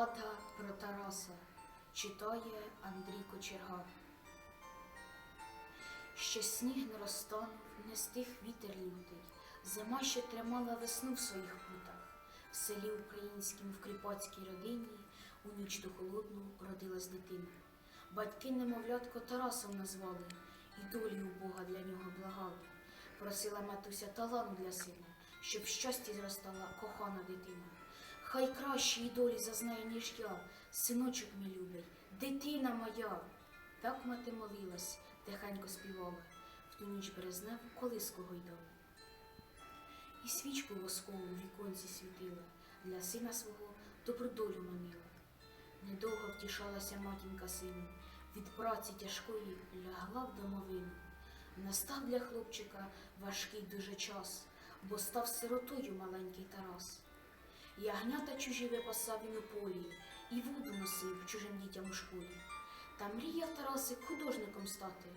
Балада про Тараса читає Андрій Кочергар. Ще сніг не розтанув, не стих вітер лютий, зима ще тримала весну в своїх путах. В селі українськім в кріпацькій родині у ніч ту холодну родилась дитина. Батьки немовлятко Тарасом назвали, і долі у Бога для нього благали. Просила матуся талант для сина, щоб в щасті зростала кохана дитина. Хай кращої долі зазнає, ніж я, синочок мій любий, дитина моя. Так мати молилась, тихенько співала, в ту ніч березневу колиску гойдала. І свічку воскову в віконці світила, для сина свого добру долю маміла. Недовго втішалася матінка сину, від праці тяжкої лягла в домовину. Настав для хлопчика важкий дуже час, бо став сиротою маленький Тарас. Ягнята чужі випасав він у полі, і воду носив чужим дітям у школі. Та мріяв Тарасик художником стати,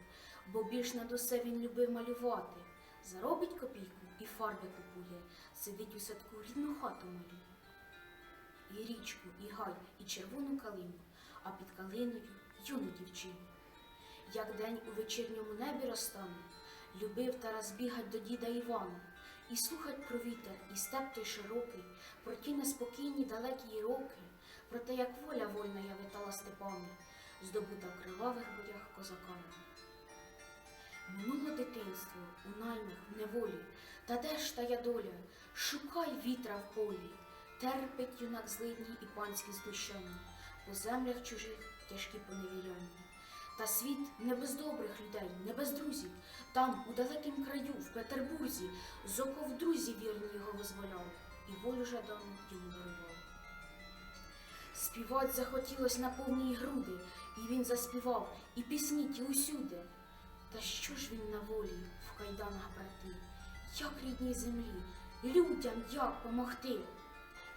бо більш над усе він любив малювати. Заробить копійку і фарби купує, сидить у садку рідну хату малює. І річку, і гай, і червону калину, а під калиною юну дівчину. Як день у вечірньому небі розтане, любив Тарас бігать до діда Івана і слухать про вітер, і степ той широкий, про ті неспокійні далекі роки, про те, як воля вольна я витала степами, здобута в кривавих боях козаками. Минуло дитинство у наймах, в неволі, та де ж тая доля? Шукай вітра в полі, терпить юнак злидні і панські знущання, по землях чужих тяжкі поневіряння. Та світ не без добрих людей, не без друзів. Там, у далекім краю, в Петербурзі, зоков друзі вірні його визволяли, і волю жадану йому дарували. Співать захотілось на повній груди, і він заспівав, і пісні ті усюди. Та що ж він на волі в кайданах брати? Як рідній землі, людям як помогти?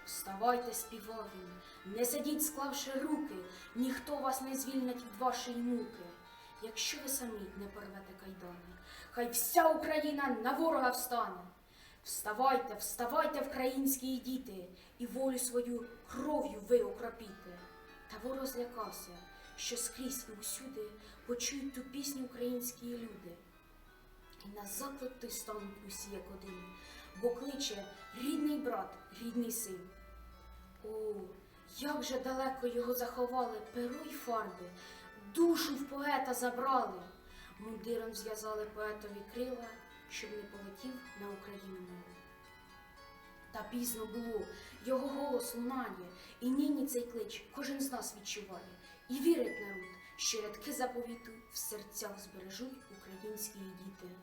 Вставайте, співав не сидіть, склавши руки, ніхто вас не звільнить від вашої муки. Якщо ви самі не порвете кайдани, хай вся Україна на ворога встане. Вставайте, вставайте, українські діти, і волю свою кров'ю ви окропіте. Та ворог злякався, що скрізь і усюди почують ту пісню українські люди. І на заклик той стануть усі як один, бо кличе рідний брат, рідний син. О, як же далеко його заховали перо й фарби, душу в поета забрали, мундиром зв'язали поетові крила, щоб не полетів на Україну мило. Та пізно було, його голос лунає, і нині цей клич кожен з нас відчуває, і вірить народ, що рядки заповіту в серцях збережуть українські діти.